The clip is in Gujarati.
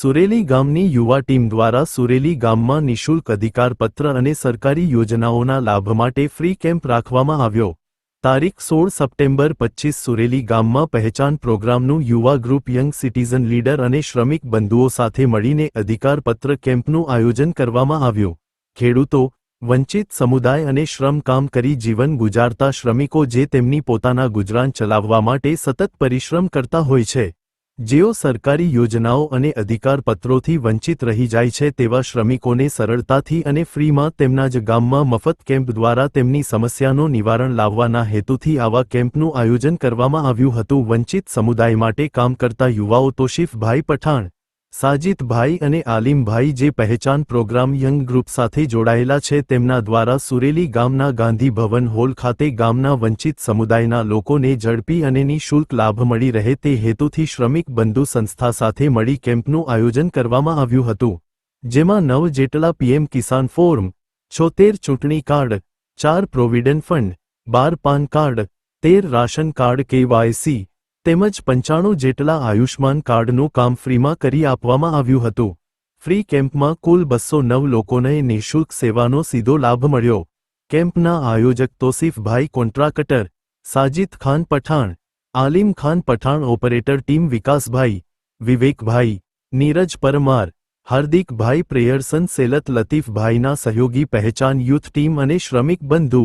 સુરેલી ગામની યુવા ટીમ દ્વારા સુરેલી ગામમાં નિઃશુલ્ક અધિકારપત્ર અને સરકારી યોજનાઓના લાભ માટે ફ્રી કેમ્પ રાખવામાં આવ્યો. તારીખ સોળ સપ્ટેમ્બર પચ્ચીસ સુરેલી ગામમાં પહેચાન પ્રોગ્રામનું યુવા ગ્રુપ યંગ સિટીઝન લીડર અને શ્રમિક બંધુઓ સાથે મળીને અધિકારપત્ર કેમ્પનું આયોજન કરવામાં આવ્યું. ખેડૂતો, વંચિત સમુદાય અને શ્રમ કામ કરી જીવન ગુજારતા શ્રમિકો જે તેમની પોતાના ગુજરાન ચલાવવા માટે સતત પરિશ્રમ કરતા હોય છે. જેઓ સરકારી યોજનાઓ અને અધિકારપત્રોથી વંચિત રહી જાય છે તેવા શ્રમિકોને સરળતાથી અને ફ્રીમાં તેમના જ ગામમાં મફત કેમ્પ દ્વારા તેમની સમસ્યાનું નિવારણ લાવવાના હેતુથી આવા કેમ્પનું આયોજન કરવામાં આવ્યું હતું. વંચિત સમુદાય માટે કામ કરતા યુવાઓ તોશીફભાઈ પઠાણ સાજિદભાઈ અને આલિમભાઈ જે પહેચાન પ્રોગ્રામ યંગ ગ્રુપ સાથે જોડાયેલા છે તેમના દ્વારા સુરેલી ગામના ગાંધી ભવન હોલ ખાતે ગામના વંચિત સમુદાયના લોકોને ઝડપી અને નિઃશુલ્ક લાભ મળી રહે તે હેતુથી શ્રમિક બંધુ સંસ્થા સાથે મળી કેમ્પનું આયોજન કરવામાં આવ્યું હતું. જેમાં નવ જેટલા પીએમ કિસાન ફોર્મ, છોતેર ચૂંટણી કાર્ડ, ચાર પ્રોવિડન્ટ ફંડ, બાર પાન કાર્ડ, તેર રાશન કાર્ડ કેવાયસી તેમજ પંચાણું જેટલા આયુષ્માન કાર્ડનું કામ ફ્રીમાં કરી આપવામાં આવ્યું હતું. ફ્રી કેમ્પમાં કુલ બસો નવ લોકોને નિઃશુલ્ક સેવાનો સીધો લાભ મળ્યો. કેમ્પના આયોજક તોસીફભાઈ contractor, Sajid Khan Pathan, Alim Khan Pathan operator team વિકાસભાઈ, વિવેકભાઈ, નીરજ પરમાર, હાર્દિકભાઈ પ્રેયરસન, સેલત લતીફભાઈના સહયોગી, પહેચાન યુથ ટીમ અને શ્રમિક બંધુ.